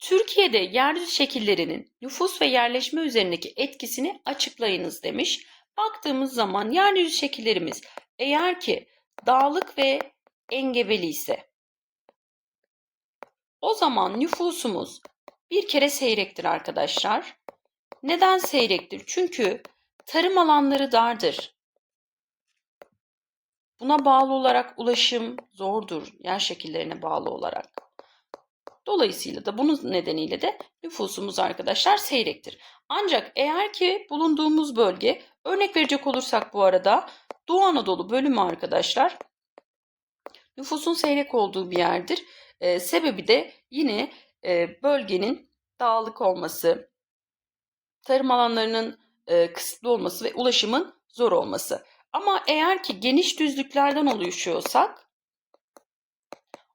Türkiye'de yeryüzü şekillerinin nüfus ve yerleşme üzerindeki etkisini açıklayınız demiş. Baktığımız zaman yeryüzü şekillerimiz eğer ki dağlık ve engebeli ise o zaman nüfusumuz bir kere seyrektir arkadaşlar. Neden seyrektir? Çünkü tarım alanları dardır. Buna bağlı olarak ulaşım zordur yer şekillerine bağlı olarak. Dolayısıyla da bunun nedeniyle de nüfusumuz arkadaşlar seyrektir. Ancak eğer ki bulunduğumuz bölge örnek verecek olursak bu arada Doğu Anadolu bölümü arkadaşlar nüfusun seyrek olduğu bir yerdir. Ee, sebebi de yine e, bölgenin dağlık olması, tarım alanlarının e, kısıtlı olması ve ulaşımın zor olması. Ama eğer ki geniş düzlüklerden oluşuyorsak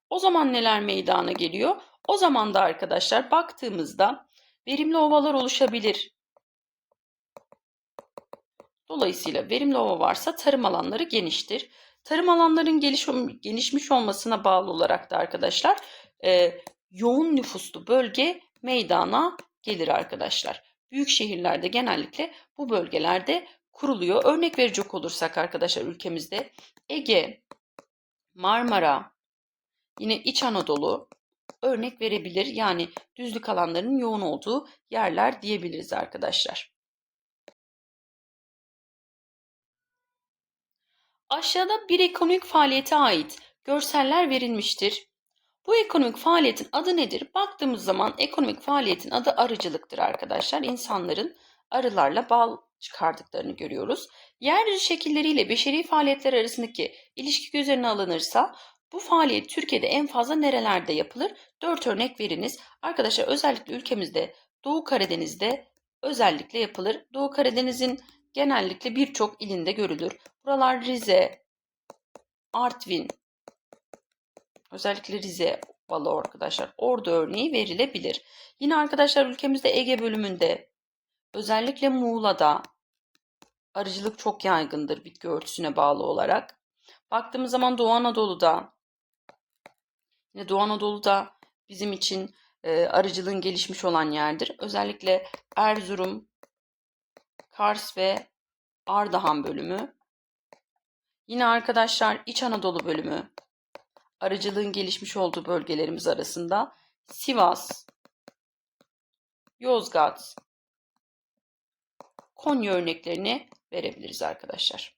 o zaman neler meydana geliyor? O zaman da arkadaşlar baktığımızda verimli ovalar oluşabilir. Dolayısıyla verimli ova varsa tarım alanları geniştir. Tarım alanların geliş, gelişmiş olmasına bağlı olarak da arkadaşlar e, yoğun nüfuslu bölge meydana gelir arkadaşlar. Büyük şehirlerde genellikle bu bölgelerde kuruluyor. Örnek verecek olursak arkadaşlar ülkemizde Ege, Marmara, yine İç Anadolu örnek verebilir. Yani düzlük alanlarının yoğun olduğu yerler diyebiliriz arkadaşlar. Aşağıda bir ekonomik faaliyete ait görseller verilmiştir. Bu ekonomik faaliyetin adı nedir? Baktığımız zaman ekonomik faaliyetin adı arıcılıktır arkadaşlar. İnsanların arılarla bal çıkardıklarını görüyoruz. Yeryüzü şekilleriyle beşeri faaliyetler arasındaki ilişki göz önüne alınırsa bu faaliyet Türkiye'de en fazla nerelerde yapılır? Dört örnek veriniz. Arkadaşlar özellikle ülkemizde Doğu Karadeniz'de özellikle yapılır. Doğu Karadeniz'in genellikle birçok ilinde görülür. Buralar Rize, Artvin, özellikle Rize balı arkadaşlar. Ordu örneği verilebilir. Yine arkadaşlar ülkemizde Ege bölümünde özellikle Muğla'da arıcılık çok yaygındır bitki örtüsüne bağlı olarak. Baktığımız zaman Doğu Anadolu'da yine Doğu Anadolu'da bizim için e, arıcılığın gelişmiş olan yerdir. Özellikle Erzurum, Kars ve Ardahan bölümü. Yine arkadaşlar İç Anadolu bölümü arıcılığın gelişmiş olduğu bölgelerimiz arasında Sivas, Yozgat, Konya örneklerini verebiliriz arkadaşlar.